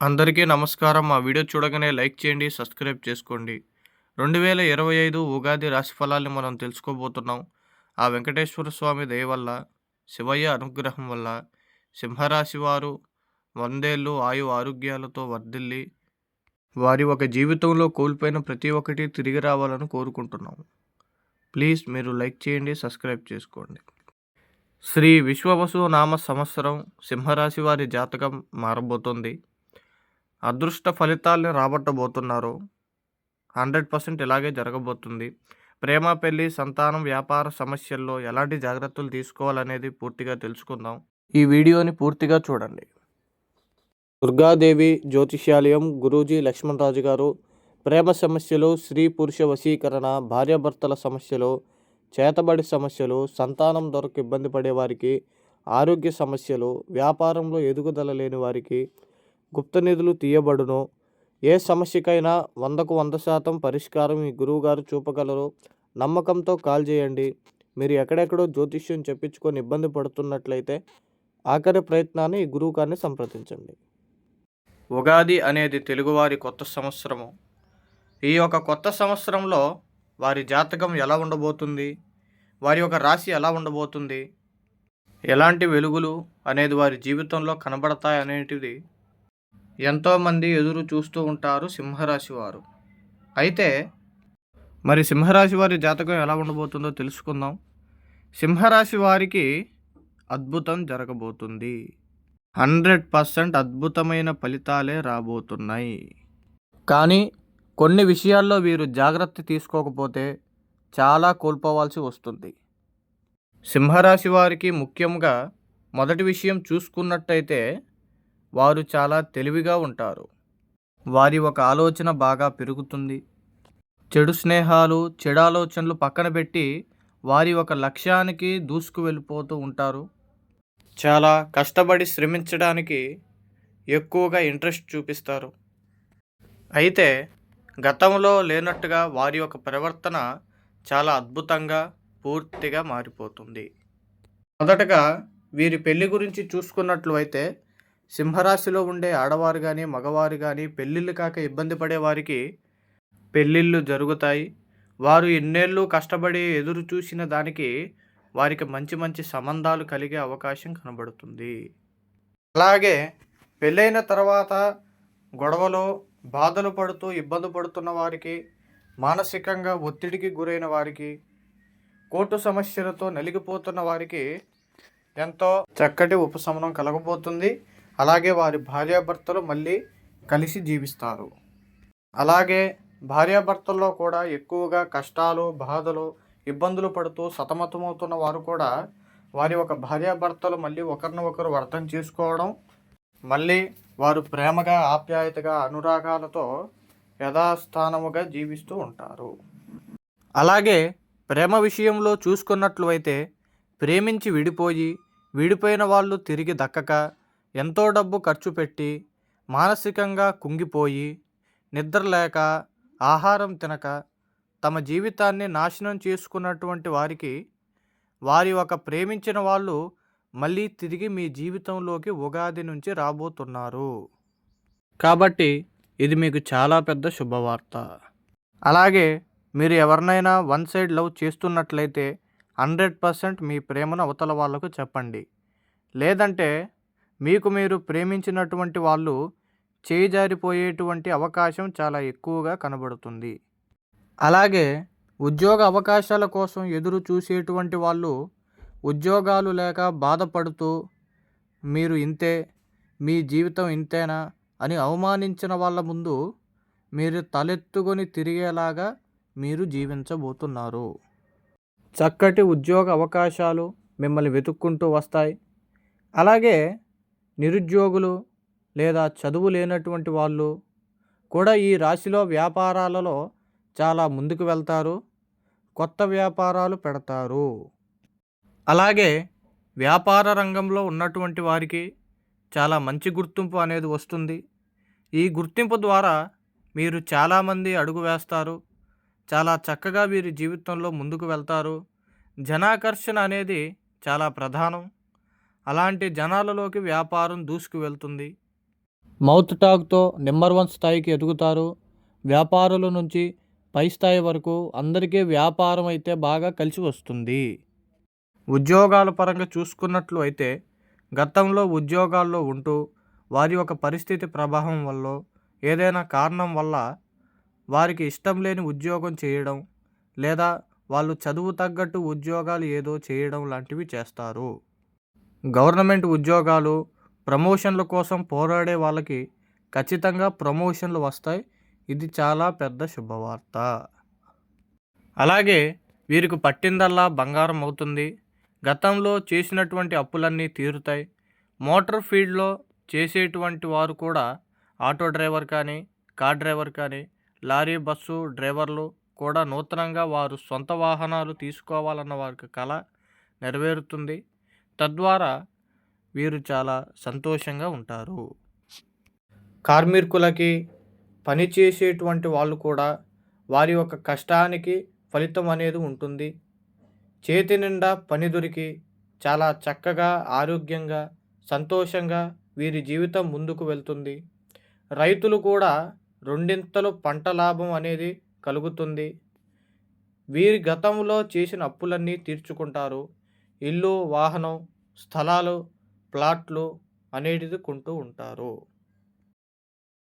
అందరికీ నమస్కారం. మా వీడియో చూడగానే లైక్ చేయండి సబ్స్క్రైబ్ చేసుకోండి. రెండు వేల ఇరవై ఐదు ఉగాది రాశి ఫలాల్ని మనం తెలుసుకోబోతున్నాం. ఆ వెంకటేశ్వర స్వామి దయ వల్ల శివయ్య అనుగ్రహం వల్ల సింహరాశి వారు వందేళ్ళు ఆయు ఆరోగ్యాలతో వర్ధిల్లి వారి ఒక జీవితంలో కోల్పోయిన ప్రతి ఒక్కటి తిరిగి రావాలని కోరుకుంటున్నాం ప్లీజ్ మీరు లైక్ చేయండి సబ్స్క్రైబ్ చేసుకోండి. శ్రీ విశ్వవసు నామ సంవత్సరం సింహరాశి వారి జాతకం మారబోతుంది. అదృష్ట ఫలితాల్ని రాబట్టబోతున్నారు. హండ్రెడ్ పర్సెంట్ ఇలాగే జరగబోతుంది. ప్రేమ పెళ్ళి సంతానం వ్యాపార సమస్యల్లో ఎలాంటి జాగ్రత్తలు తీసుకోవాలనేది పూర్తిగా తెలుసుకుందాం. ఈ వీడియోని పూర్తిగా చూడండి. దుర్గాదేవి జ్యోతిష్యాలయం గురూజీ లక్ష్మణరాజు గారు ప్రేమ సమస్యలు స్త్రీ పురుష వశీకరణ భార్యాభర్తల సమస్యలు చేతబడి సమస్యలు సంతానం దొరకు ఇబ్బంది పడే వారికి ఆరోగ్య సమస్యలు వ్యాపారంలో ఎదుగుదల లేని వారికి గుప్త నిధులు తీయబడును. ఏ సమస్యకైనా వందకు వంద శాతం పరిష్కారం ఈ గురువుగారు చూపగలరు. నమ్మకంతో కాల్ చేయండి. మీరు ఎక్కడెక్కడో జ్యోతిష్యం చెప్పించుకొని ఇబ్బంది పడుతున్నట్లయితే ఆఖరి ప్రయత్నాన్ని ఈ గురువు గారిని సంప్రదించండి. ఉగాది అనేది తెలుగువారి కొత్త సంవత్సరము. ఈ యొక్క కొత్త సంవత్సరంలో వారి జాతకం ఎలా ఉండబోతుంది? వారి యొక్క రాశి ఎలా ఉండబోతుంది? ఎలాంటి వెలుగులు అనేది వారి జీవితంలో కనబడతాయి అనేటిది ఎంతోమంది ఎదురు చూస్తూ ఉంటారు సింహరాశి వారు. అయితే మరి సింహరాశి వారి జాతకం ఎలా ఉండబోతుందో తెలుసుకుందాం. సింహరాశి వారికి అద్భుతం జరగబోతుంది. హండ్రెడ్ పర్సెంట్ అద్భుతమైన ఫలితాలే రాబోతున్నాయి. కానీ కొన్ని విషయాల్లో వీరు జాగ్రత్త తీసుకోకపోతే చాలా కోల్పోవాల్సి వస్తుంది. సింహరాశి వారికి ముఖ్యంగా మొదటి విషయం చూసుకున్నట్టయితే వారు చాలా తెలివిగా ఉంటారు. వారి ఒక ఆలోచన బాగా పెరుగుతుంది. చెడు స్నేహాలు చెడు ఆలోచనలు పక్కన పెట్టి వారి ఒక లక్ష్యానికి దూసుకు వెళ్ళిపోతూ ఉంటారు. చాలా కష్టపడి శ్రమించడానికి ఎక్కువగా ఇంట్రెస్ట్ చూపిస్తారు. అయితే గతంలో లేనట్టుగా వారి యొక్క ప్రవర్తన చాలా అద్భుతంగా పూర్తిగా మారిపోతుంది. మొదటగా వీరి పెళ్ళి గురించి చూసుకున్నట్లు అయితే సింహరాశిలో ఉండే ఆడవారు కానీ మగవారు కానీ పెళ్ళిళ్ళు కాక ఇబ్బంది పడే వారికి పెళ్ళిళ్ళు జరుగుతాయి. వారు ఎన్నేళ్ళు కష్టపడి ఎదురు చూసిన దానికి వారికి మంచి మంచి సంబంధాలు కలిగే అవకాశం కనబడుతుంది. అలాగే పెళ్ళైన తర్వాత గొడవలు బాధలు పడుతూ ఇబ్బంది పడుతున్న వారికి మానసికంగా ఒత్తిడికి గురైన వారికి కోర్టు సమస్యలతో నలిగిపోతున్న వారికి ఎంతో చక్కటి ఉపశమనం కలగబోతుంది. అలాగే వారి భార్యాభర్తలు మళ్ళీ కలిసి జీవిస్తారు. అలాగే భార్యాభర్తల్లో కూడా ఎక్కువగా కష్టాలు బాధలు ఇబ్బందులు పడుతూ సతమతమవుతున్న వారు కూడా వారి ఒక భార్యాభర్తలు మళ్ళీ ఒకరిని ఒకరు అర్థం చేసుకోవడం మళ్ళీ వారు ప్రేమగా ఆప్యాయతగా అనురాగాలతో యథాస్థానముగా జీవిస్తూ ఉంటారు. అలాగే ప్రేమ విషయంలో చూసుకున్నట్లు అయితే ప్రేమించి విడిపోయి విడిపోయిన వాళ్ళు తిరిగి దక్కక ఎంతో డబ్బు ఖర్చు పెట్టి మానసికంగా కుంగిపోయి నిద్ర లేక ఆహారం తినక తమ జీవితాన్ని నాశనం చేసుకున్నటువంటి వారికి వారి ఒక ప్రేమించిన వాళ్ళు మళ్ళీ తిరిగి మీ జీవితంలోకి ఉగాది నుంచి రాబోతున్నారు. కాబట్టి ఇది మీకు చాలా పెద్ద శుభవార్త. అలాగే మీరు ఎవరినైనా వన్ సైడ్ లవ్ చేస్తున్నట్లయితే హండ్రెడ్ పర్సెంట్ మీ ప్రేమను అవతల వాళ్ళకు చెప్పండి. లేదంటే మీకు మీరు ప్రేమించినటువంటి వాళ్ళు చేజారిపోయేటువంటి అవకాశం చాలా ఎక్కువగా కనబడుతుంది. అలాగే ఉద్యోగ అవకాశాల కోసం ఎదురు చూసేటువంటి వాళ్ళు ఉద్యోగాలు లేక బాధపడుతూ మీరు ఇంతే మీ జీవితం ఇంతేనా? అని అవమానించిన వాళ్ళ ముందు మీరు తలెత్తుకొని తిరిగేలాగా మీరు జీవించబోతున్నారు. చక్కటి ఉద్యోగ అవకాశాలు మిమ్మల్ని వెతుక్కుంటూ వస్తాయి. అలాగే నిరుద్యోగులు లేదా చదువు లేనటువంటి వాళ్ళు కూడా ఈ రాశిలో వ్యాపారాలలో చాలా ముందుకు వెళ్తారు కొత్త వ్యాపారాలు పెడతారు. అలాగే వ్యాపార రంగంలో ఉన్నటువంటి వారికి చాలా మంచి గుర్తింపు అనేది వస్తుంది. ఈ గుర్తింపు ద్వారా మీరు చాలామంది అడుగు వేస్తారు చాలా చక్కగా వీరి జీవితంలో ముందుకు వెళ్తారు. జనాకర్షణ అనేది చాలా ప్రధానం. అలాంటి జనాలలోకి వ్యాపారం దూసుకు వెళ్తుంది మౌత్ టాక్తో నెంబర్ వన్ స్థాయికి ఎదుగుతారు. వ్యాపారుల నుంచి పై స్థాయి వరకు అందరికీ వ్యాపారం అయితే బాగా కలిసి వస్తుంది. ఉద్యోగాల పరంగా చూసుకున్నట్లు అయితే గతంలో ఉద్యోగాల్లో ఉంటూ వారి యొక్క పరిస్థితి ప్రభావం వల్ల ఏదైనా కారణం వల్ల వారికి ఇష్టం లేని ఉద్యోగం చేయడం లేదా వాళ్ళు చదువు తగ్గట్టు ఉద్యోగాలు ఏదో చేయడం లాంటివి చేస్తారు. గవర్నమెంట్ ఉద్యోగాలు ప్రమోషన్ల కోసం పోరాడే వాళ్ళకి ఖచ్చితంగా ప్రమోషన్లు వస్తాయి. ఇది చాలా పెద్ద శుభవార్త. అలాగే వీరికి పట్టిందల్లా బంగారం అవుతుంది. గతంలో చేసినటువంటి అప్పులన్నీ తీరుతాయి. మోటార్ ఫీల్డ్లో చేసేటువంటి వారు కూడా ఆటో డ్రైవర్ కానీ కార్ డ్రైవర్ కానీ లారీ బస్సు డ్రైవర్లు కూడా నూతనంగా వారు సొంత వాహనాలు తీసుకోవాలన్న వారికి కళ నెరవేరుతుంది. తద్వారా వీరు చాలా సంతోషంగా ఉంటారు. కార్మికులకి పనిచేసేటువంటి వాళ్ళు కూడా వారి యొక్క కష్టానికి ఫలితం అనేది ఉంటుంది. చేతి నిండా పని దొరికి చాలా చక్కగా ఆరోగ్యంగా సంతోషంగా వీరి జీవితం ముందుకు వెళ్తుంది. రైతులు కూడా రెండింతలు పంట లాభం అనేది కలుగుతుంది. వీరి గతంలో చేసిన అప్పులన్నీ తీర్చుకుంటారు. ఇల్లు వాహనం స్థలాలు ప్లాట్లు అనేటిది కొంటూ ఉంటారు.